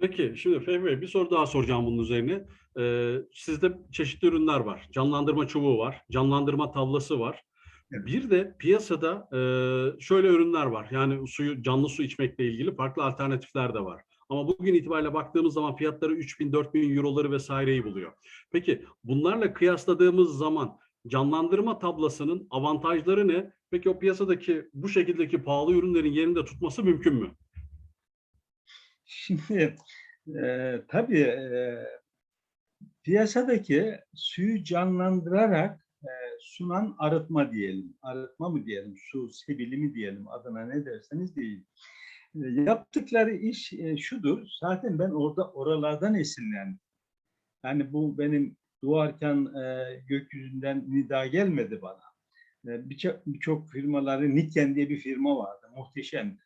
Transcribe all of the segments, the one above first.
Peki, şimdi Fehmi Bey bir soru daha soracağım bunun üzerine. Ee, sizde çeşitli ürünler var. Canlandırma çubuğu var, canlandırma tablası var. Evet. Bir de piyasada e, şöyle ürünler var. Yani suyu canlı su içmekle ilgili farklı alternatifler de var. Ama bugün itibariyle baktığımız zaman fiyatları 3000 4000 euroları vesaireyi buluyor. Peki bunlarla kıyasladığımız zaman canlandırma tablasının avantajları ne? Peki o piyasadaki bu şekildeki pahalı ürünlerin yerinde tutması mümkün mü? Şimdi e, tabii e, piyasadaki suyu canlandırarak e, sunan arıtma diyelim. Arıtma mı diyelim, su sebili mi diyelim adına ne derseniz deyin. E, yaptıkları iş e, şudur. Zaten ben orada oralardan esinlendim. Yani bu benim doğarken e, gökyüzünden nida gelmedi bana. E, Birçok birçok firmaları Nikken diye bir firma vardı. Muhteşemdi.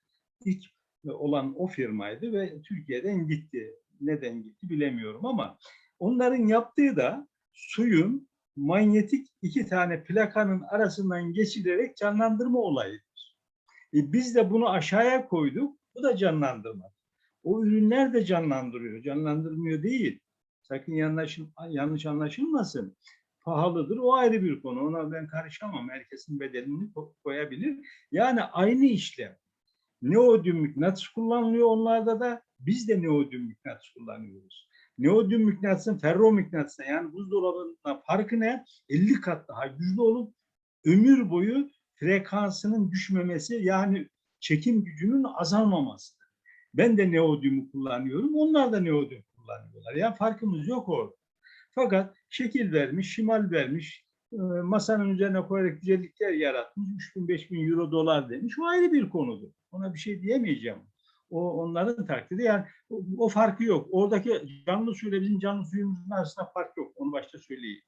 İlk olan o firmaydı ve Türkiye'den gitti. Neden gitti bilemiyorum ama onların yaptığı da suyun manyetik iki tane plakanın arasından geçilerek canlandırma olayıdır. E biz de bunu aşağıya koyduk. Bu da canlandırma. O ürünler de canlandırıyor. Canlandırmıyor değil. Sakın yanlış, yanlış anlaşılmasın. Pahalıdır. O ayrı bir konu. Ona ben karışamam. Herkesin bedelini ko- koyabilir. Yani aynı işlem neodyum mıknatıs kullanılıyor onlarda da biz de neodyum mıknatıs kullanıyoruz. Neodyum mıknatısın ferro mıknatısına yani buzdolabından farkı ne? 50 kat daha güçlü olup ömür boyu frekansının düşmemesi yani çekim gücünün azalmaması. Ben de neodyumu kullanıyorum. Onlar da neodyum kullanıyorlar. Yani farkımız yok orada. Fakat şekil vermiş, şimal vermiş, masanın üzerine koyarak güzellikler yaratmış, 3000-5000 euro dolar demiş. O ayrı bir konudur. Ona bir şey diyemeyeceğim. O onların takdiri. Yani o, o farkı yok. Oradaki canlı suyla bizim canlı suyumuzun arasında fark yok. Onu başta söyleyeyim.